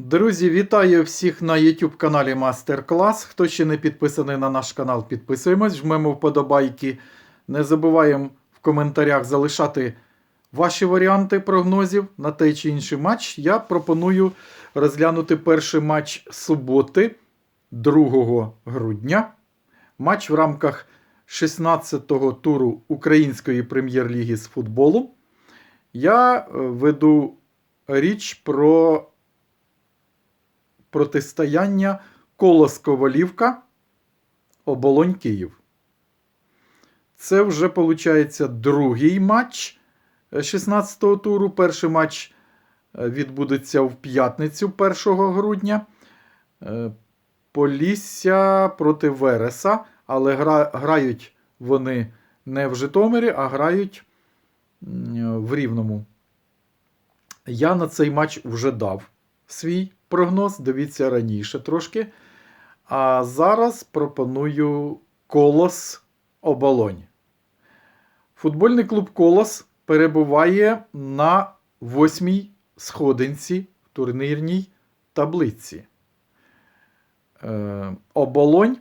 Друзі, вітаю всіх на YouTube каналі Мастер Клас. Хто ще не підписаний на наш канал, підписуємось, жмемо вподобайки. Не забуваємо в коментарях залишати ваші варіанти прогнозів на той чи інший матч. Я пропоную розглянути перший матч суботи, 2 грудня. Матч в рамках 16-го туру Української прем'єр-ліги з футболу. Я е, веду річ про протистояння Колос Ковалівка Оболонь Київ. Це вже, виходить, другий матч 16-го туру. Перший матч е, відбудеться в п'ятницю 1 грудня. Е, Полісся проти Вереса, але гра, грають вони не в Житомирі, а грають в Рівному. Я на цей матч вже дав свій прогноз. Дивіться раніше трошки. А зараз пропоную Колос Оболонь. Футбольний клуб Колос перебуває на восьмій сходинці в турнірній таблиці. Е, Оболонь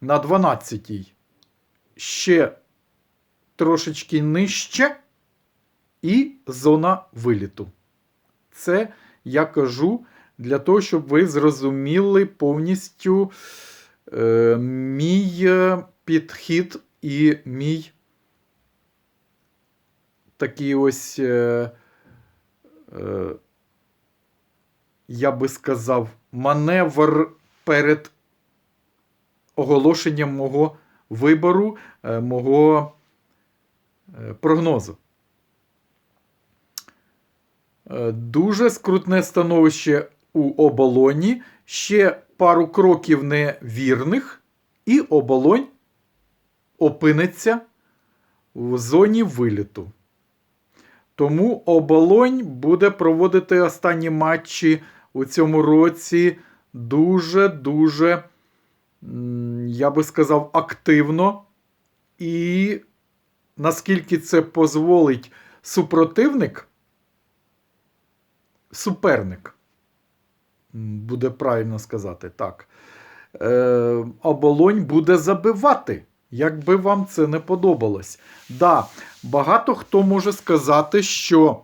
на 12-й. Ще трошечки нижче і зона виліту. Це я кажу для того, щоб ви зрозуміли повністю е, мій е, підхід і мій такий ось, е, е, я би сказав, маневр перед оголошенням мого вибору, е, мого е, прогнозу. Е, Дуже скрутне становище у оболоні. Ще пару кроків невірних, і оболонь опиниться в зоні виліту. Тому оболонь буде проводити останні матчі у цьому році дуже-дуже, я би сказав, активно. І наскільки це дозволить супротивник, суперник, буде правильно сказати так. Е, оболонь буде забивати, як би вам це не подобалось. Да, багато хто може сказати, що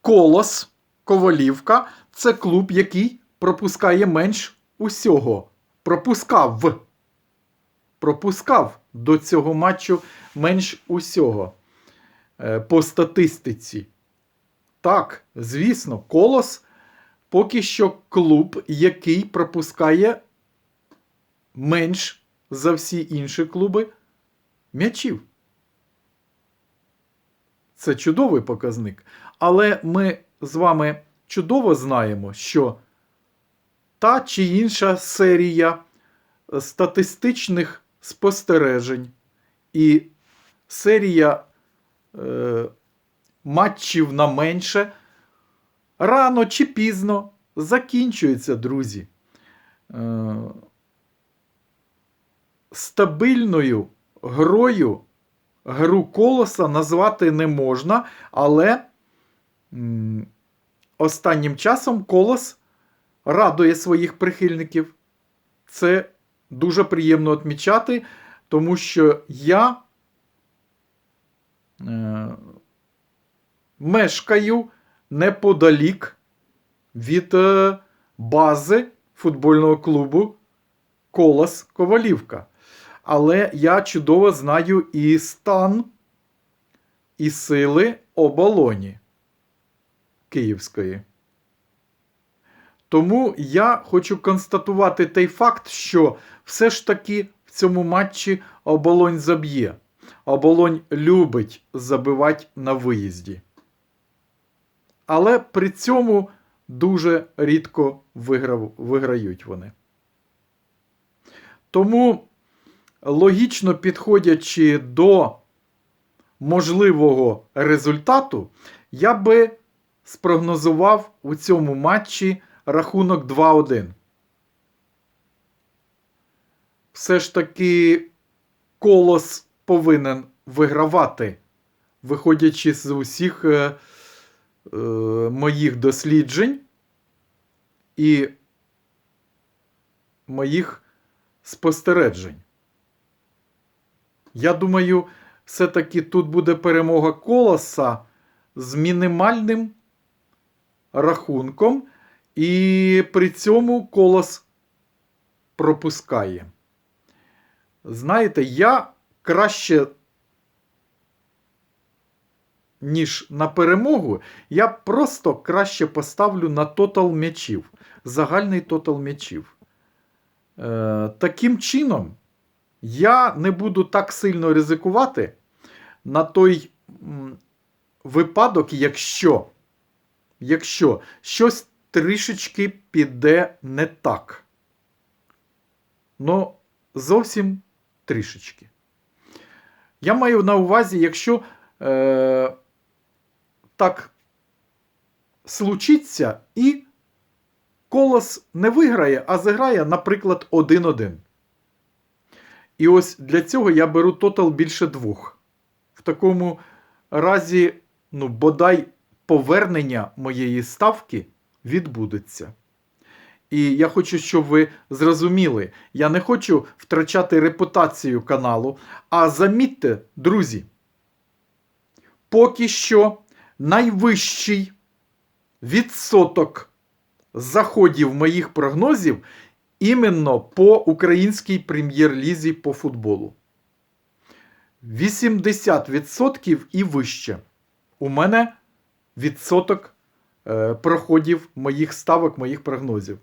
Колос, Ковалівка це клуб, який пропускає менш усього. Пропускав. Пропускав до цього матчу менш усього. Е, по статистиці. Так, звісно, Колос поки що клуб, який пропускає менш за всі інші клуби м'ячів. Це чудовий показник. Але ми з вами чудово знаємо, що та чи інша серія статистичних спостережень і серія е, матчів на менше рано чи пізно закінчується, друзі. Е, стабільною грою гру колоса назвати не можна, але останнім часом колос радує своїх прихильників. Це дуже приємно відмічати, тому що я е, мешкаю неподалік від е, бази футбольного клубу Колос Ковалівка. Але я чудово знаю і стан, і сили оболоні Київської. Тому я хочу констатувати той факт, що все ж таки в цьому матчі оболонь заб'є. Оболонь любить забивати на виїзді. Але при цьому дуже рідко виграв, виграють вони. Тому, логічно підходячи до можливого результату, я би спрогнозував у цьому матчі рахунок 2-1. Все ж таки колос повинен вигравати, виходячи з усіх е, моїх досліджень. і моїх спостережень. Я думаю, все-таки тут буде перемога колоса з мінімальним рахунком, і при цьому колос пропускає. Знаєте, я краще, ніж на перемогу, я просто краще поставлю на тотал м'ячів. Загальний тотал м'ячів. Е, таким чином, я не буду так сильно ризикувати на той м, випадок, якщо, якщо щось трішечки піде не так. Ну, зовсім трішечки. Я маю на увазі, якщо е, так случиться і колос не виграє, а зіграє, наприклад, 1-1. І ось для цього я беру тотал більше двох. В такому разі, ну, бодай повернення моєї ставки відбудеться. І я хочу, щоб ви зрозуміли, я не хочу втрачати репутацію каналу. А замітьте, друзі, поки що найвищий відсоток заходів моїх прогнозів іменно по українській прем'єр-лізі по футболу. 80% і вище. У мене відсоток е, проходів моїх ставок, моїх прогнозів.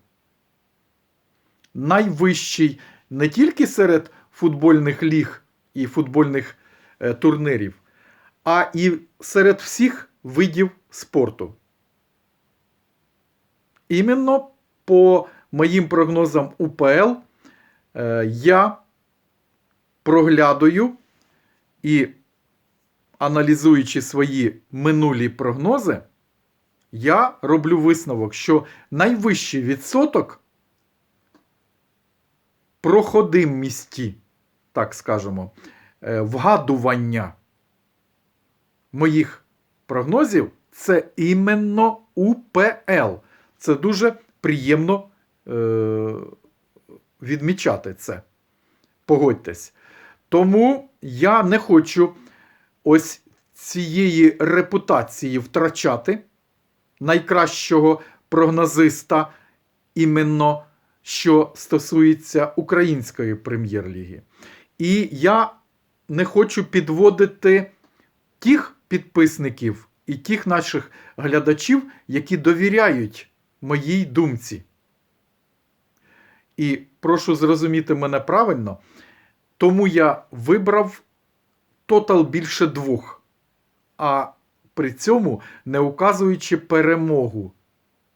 Найвищий не тільки серед футбольних ліг і футбольних е, турнирів, а і серед всіх видів спорту. Іменно по моїм прогнозам УПЛ е, я проглядаю і аналізуючи свої минулі прогнози, я роблю висновок, що найвищий відсоток проходимості, так скажемо, е, вгадування моїх прогнозів це іменно УПЛ. Це дуже приємно е, відмічати це. Погодьтесь. Тому я не хочу ось цієї репутації втрачати найкращого прогнозиста, іменно що стосується української прем'єр-ліги. І я не хочу підводити тих підписників і тих наших глядачів, які довіряють моїй думці. І прошу зрозуміти мене правильно, тому я вибрав тотал більше двох, а при цьому не указуючи перемогу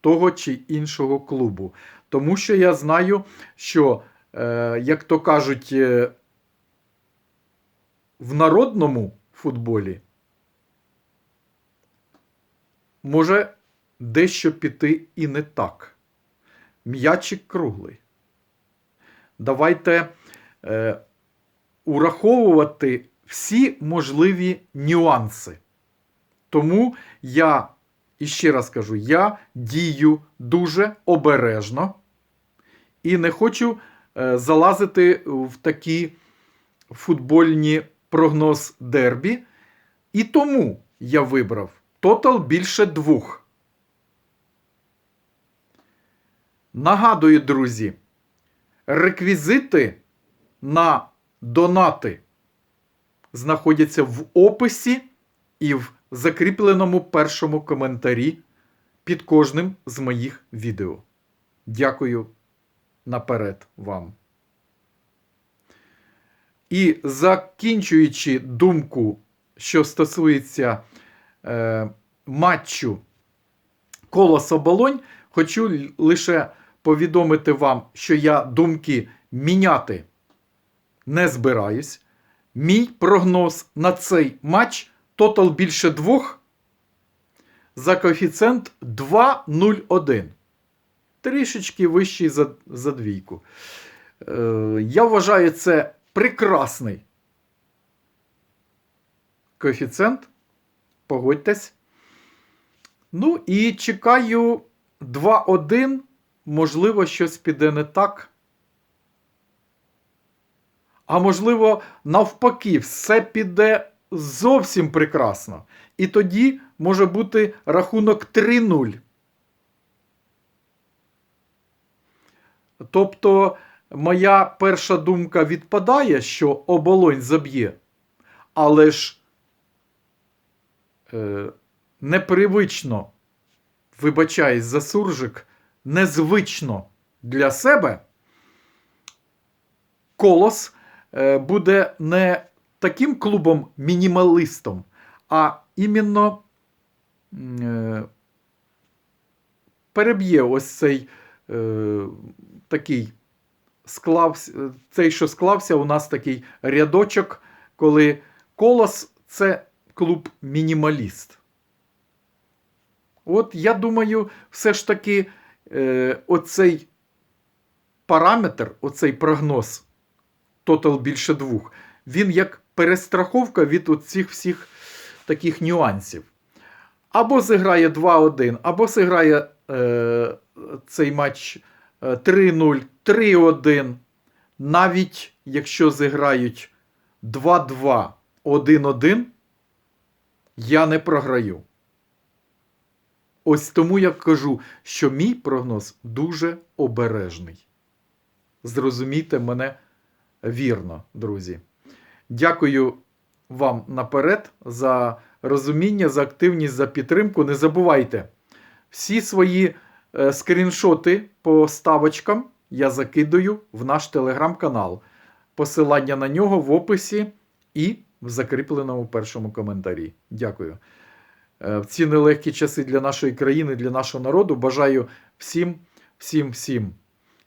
того чи іншого клубу. Тому що я знаю, що, е, як то кажуть, е, в народному футболі може дещо піти і не так. М'ячик круглий. Давайте е, ураховувати всі можливі нюанси. Тому я, і ще раз кажу, я дію дуже обережно і не хочу е, залазити в такі футбольні прогноз дербі. І тому я вибрав тотал більше двох. Нагадую, друзі, реквізити на донати знаходяться в описі і в закріпленому першому коментарі під кожним з моїх відео. Дякую наперед вам. І закінчуючи думку, що стосується е, матчу Колос Оболонь, хочу лише повідомити вам, що я думки міняти не збираюсь. Мій прогноз на цей матч тотал більше двох за коефіцієнт 2,01. Трішечки вищий за, за двійку. Е, я вважаю це прекрасний коефіцієнт. Погодьтесь. Ну і чекаю 2-1 можливо, щось піде не так. А можливо, навпаки, все піде зовсім прекрасно. І тоді може бути рахунок 3-0. Тобто, моя перша думка відпадає, що оболонь заб'є, але ж непривично, вибачаюсь за суржик, незвично для себе колос е, буде не таким клубом-мінімалистом, а іменно е, переб'є ось цей е, такий склався, цей, що склався, у нас такий рядочок, коли колос це клуб мінімаліст. От я думаю, все ж таки е, оцей параметр, оцей прогноз, тотал більше двох, він як перестраховка від оцих всіх таких нюансів. Або зіграє 2-1, або зіграє е, цей матч е, 3-0, 3-1. Навіть якщо зіграють 2-2, 1-1, я не програю. Ось тому я кажу, що мій прогноз дуже обережний. Зрозумійте мене вірно, друзі. Дякую вам наперед за розуміння, за активність, за підтримку. Не забувайте, всі свої е, скріншоти по ставочкам я закидаю в наш телеграм-канал. Посилання на нього в описі і в закріпленому першому коментарі. Дякую. Е, В ці нелегкі часи для нашої країни, для нашого народу бажаю всім, всім, всім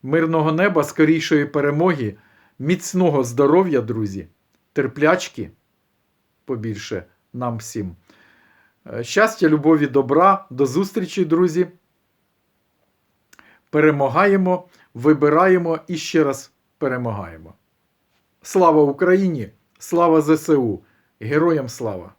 мирного неба, скорішої перемоги, міцного здоров'я, друзі, терплячки побільше нам всім. Е, Щастя, любові, добра, до зустрічі, друзі. Перемагаємо, вибираємо і ще раз перемагаємо. Слава Україні! Слава ЗСУ! Героям слава!